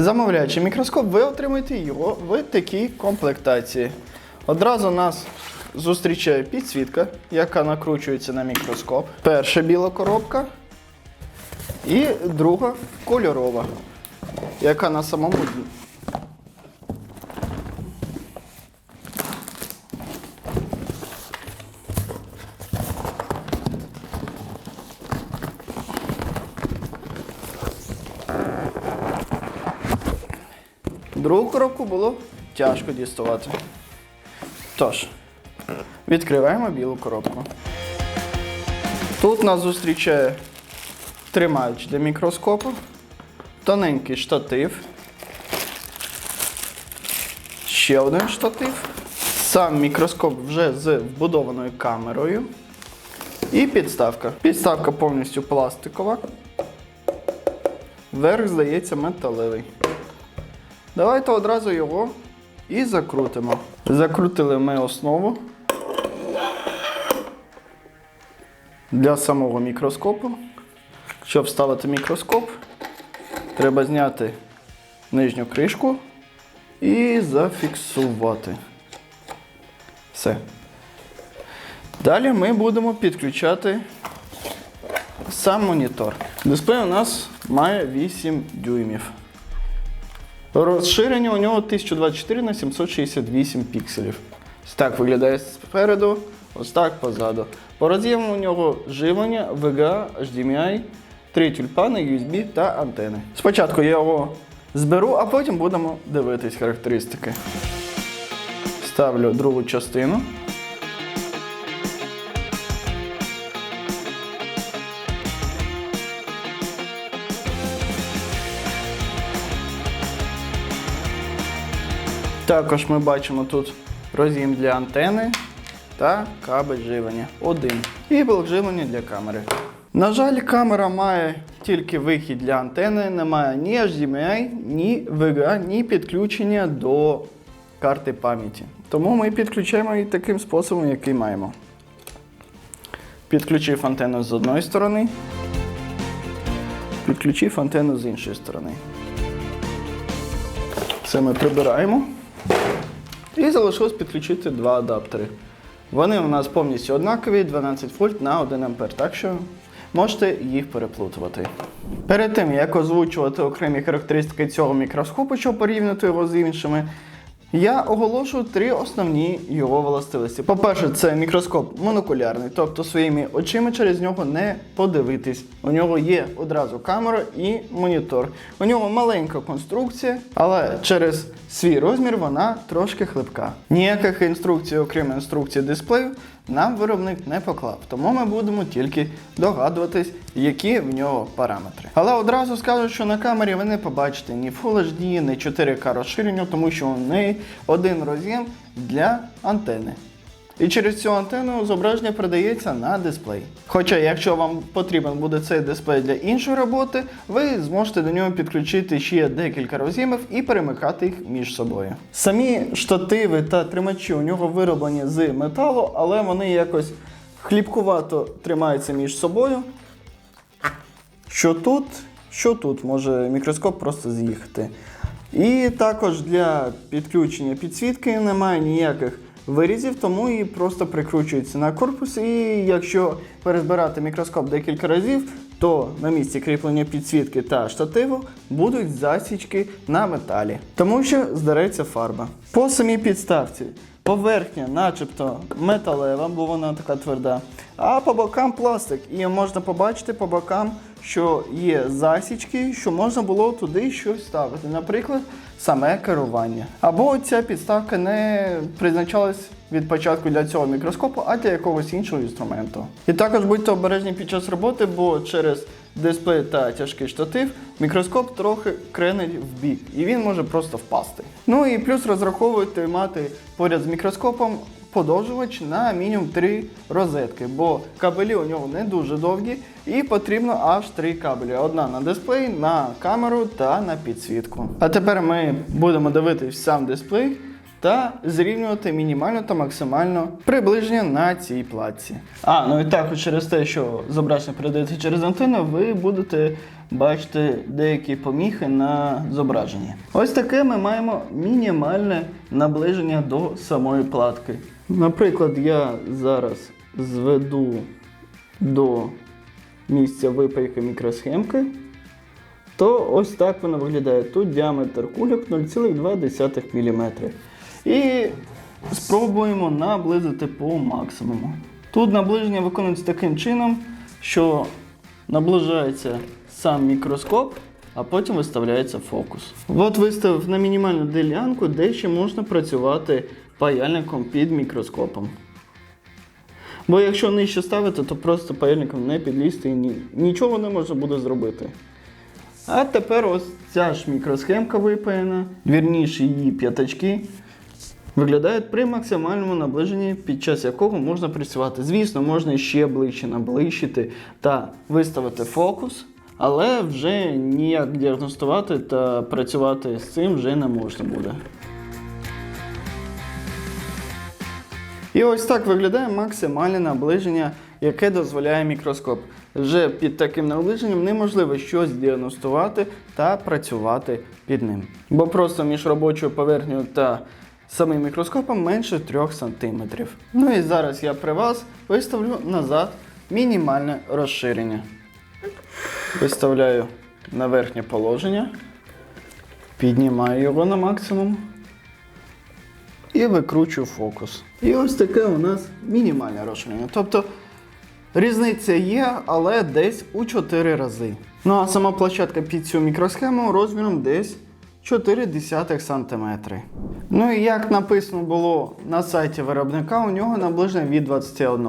Замовляючи мікроскоп, ви отримаєте його в такій комплектації. Одразу нас зустрічає підсвітка, яка накручується на мікроскоп. Перша біла коробка і друга кольорова, яка на самому Другу коробку було тяжко діставати. Тож, відкриваємо білу коробку. Тут нас зустрічає тримач для мікроскопу, тоненький штатив, ще один штатив, сам мікроскоп вже з вбудованою камерою і підставка. Підставка повністю пластикова. Верх, здається, металевий. Давайте одразу його і закрутимо. Закрутили ми основу для самого мікроскопу. Щоб вставити мікроскоп, треба зняти нижню кришку і зафіксувати. Все. Далі ми будемо підключати сам монітор. Дисплей у нас має 8 дюймів. Розширення у нього 1024 на 768 пікселів. Ось так виглядає спереду, ось так позаду. По роз'єму у нього живлення, VGA, HDMI, три тюльпани, USB та антени. Спочатку я його зберу, а потім будемо дивитись характеристики. Ставлю другу частину. Також ми бачимо тут роз'єм для антени та кабель живлення. Один. І блок живлення для камери. На жаль, камера має тільки вихід для антени, немає ні HDMI, ні VGA, ні підключення до карти пам'яті. Тому ми підключаємо її таким способом, який маємо. Підключив антенну з одної сторони, підключив антенну з іншої сторони. Це ми прибираємо. І залишилось підключити два адаптери. Вони у нас повністю однакові, 12 вольт на 1 ампер, так що можете їх переплутувати. Перед тим, як озвучувати окремі характеристики цього мікроскопу, щоб порівняти його з іншими, я оголошую три основні його властивості. По-перше, це мікроскоп монокулярний, тобто своїми очима через нього не подивитись. У нього є одразу камера і монітор. У нього маленька конструкція, але через свій розмір вона трошки хлипка. Ніяких інструкцій, окрім інструкції дисплею, нам виробник не поклав, тому ми будемо тільки догадуватись, які в нього параметри. Але одразу скажу, що на камері ви не побачите ні Full HD, ні 4К розширення, тому що у неї один роз'єм для антени. І через цю антенну зображення передається на дисплей. Хоча, якщо вам потрібен буде цей дисплей для іншої роботи, ви зможете до нього підключити ще декілька роз'ємів і перемикати їх між собою. Самі штативи та тримачі у нього вироблені з металу, але вони якось хлібкувато тримаються між собою. Що тут, що тут може мікроскоп просто з'їхати. І також для підключення підсвітки немає ніяких вирізів, тому її просто прикручується на корпус. І якщо перезбирати мікроскоп декілька разів, то на місці кріплення підсвітки та штативу будуть засічки на металі, тому що здареться фарба. По самій підставці поверхня, начебто металева, бо вона така тверда, а по бокам пластик. І можна побачити по бокам, що є засічки, що можна було туди щось ставити. Наприклад, саме керування. Або ця підставка не призначалась від початку для цього мікроскопу, а для якогось іншого інструменту. І також будьте обережні під час роботи, бо через дисплей та тяжкий штатив мікроскоп трохи кренить в бік, і він може просто впасти. Ну і плюс розраховуйте мати поряд з мікроскопом подовжувач на мінімум 3 розетки, бо кабелі у нього не дуже довгі, і потрібно аж 3 кабелі: одна на дисплей, на камеру та на підсвітку. А тепер ми будемо дивитись сам дисплей та зрівнювати мінімально та максимально приближення на цій платці. А, ну і також через те, що зображення передається через антенну, ви будете бачити деякі поміхи на зображенні. Ось таке ми маємо мінімальне наближення до самої платки. Наприклад, я зараз зведу до місця випайки мікросхемки, то ось так вона виглядає. Тут діаметр кульок 0,2 мм. І спробуємо наблизити по максимуму. Тут наближення виконується таким чином, що наближається сам мікроскоп, а потім виставляється фокус. От виставив на мінімальну ділянку, де ще можна працювати паяльником під мікроскопом. Бо якщо нижче ставити, то просто паяльником не підлізти і ні, нічого не можна буде зробити. А тепер ось ця ж мікросхемка випаяна, вірніше її п'ятачки, виглядають при максимальному наближенні, під час якого можна працювати. Звісно, можна ще ближче наближити та виставити фокус, але вже ніяк діагностувати та працювати з цим вже не можна буде. І ось так виглядає максимальне наближення, яке дозволяє мікроскоп. Вже під таким наближенням неможливо щось діагностувати та працювати під ним. Бо просто між робочою поверхнею та самим мікроскопом менше 3 см. Ну і зараз я при вас виставлю назад мінімальне розширення. Виставляю на верхнє положення, піднімаю його на максимум і викручую фокус. І ось таке у нас мінімальне розширення. Тобто різниця є, але десь у 4 рази. Ну а сама площадка під цю мікросхему розміром десь 0,4 см. Ну і як написано було на сайті виробника, у нього наближено від 21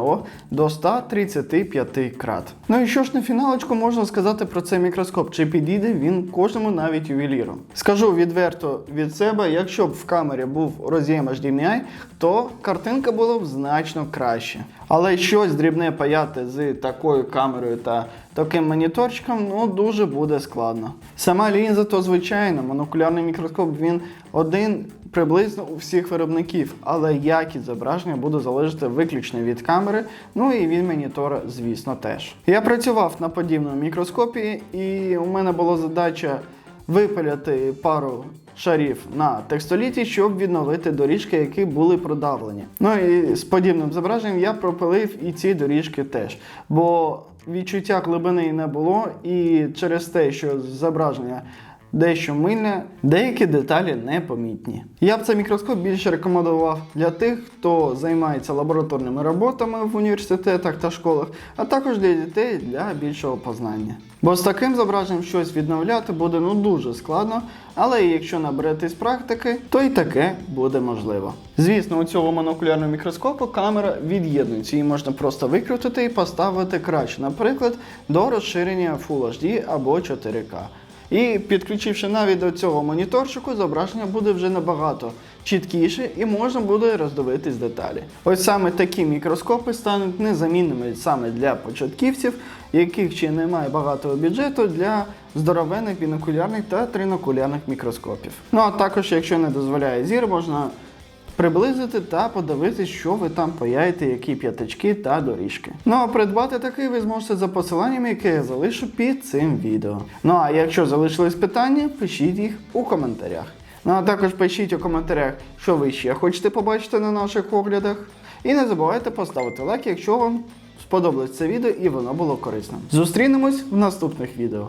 до 135 крат. Ну і що ж на фіналочку можна сказати про цей мікроскоп? Чи підійде він кожному навіть ювеліру? Скажу відверто від себе, якщо б в камері був роз'єм HDMI, то картинка була б значно краще. Але щось дрібне паяти з такою камерою та таким моніторчиком ну дуже буде складно. Сама лінза, то звичайно, монокулярний мікроскоп він один приблизно у всіх виробників, але якість зображення буде залежати виключно від камери, ну і від монітора, звісно, теж. Я працював на подібному мікроскопі, і у мене була задача випиляти пару шарів на текстоліті, щоб відновити доріжки, які були продавлені. Ну і з подібним зображенням я пропилив і ці доріжки теж. Бо відчуття глибини не було, і через те, що зображення дещо мильне, деякі деталі непомітні. Я б цей мікроскоп більше рекомендував для тих, хто займається лабораторними роботами в університетах та школах, а також для дітей для більшого познання. Бо з таким зображенням щось відновляти буде ну дуже складно, але якщо наберетесь практики, то і таке буде можливо. Звісно, у цього монокулярного мікроскопу камера від'єднується, її можна просто викрутити і поставити краще, наприклад, до розширення Full HD або 4К. І підключивши навіть до цього моніторчику, зображення буде вже набагато чіткіше і можна буде роздивитись деталі. Ось саме такі мікроскопи стануть незамінними саме для початківців, яких ще немає багатого бюджету для здоровенних бінокулярних та тринокулярних мікроскопів. Ну а також, якщо не дозволяє зір, можна приблизити та подивитись, що ви там паяєте, які п'ятачки та доріжки. Ну а придбати такий ви зможете за посиланням, яке я залишу під цим відео. Ну а якщо залишились питання, пишіть їх у коментарях. Ну а також пишіть у коментарях, що ви ще хочете побачити на наших оглядах. І не забувайте поставити лайк, якщо вам сподобалось це відео і воно було корисним. Зустрінемось в наступних відео.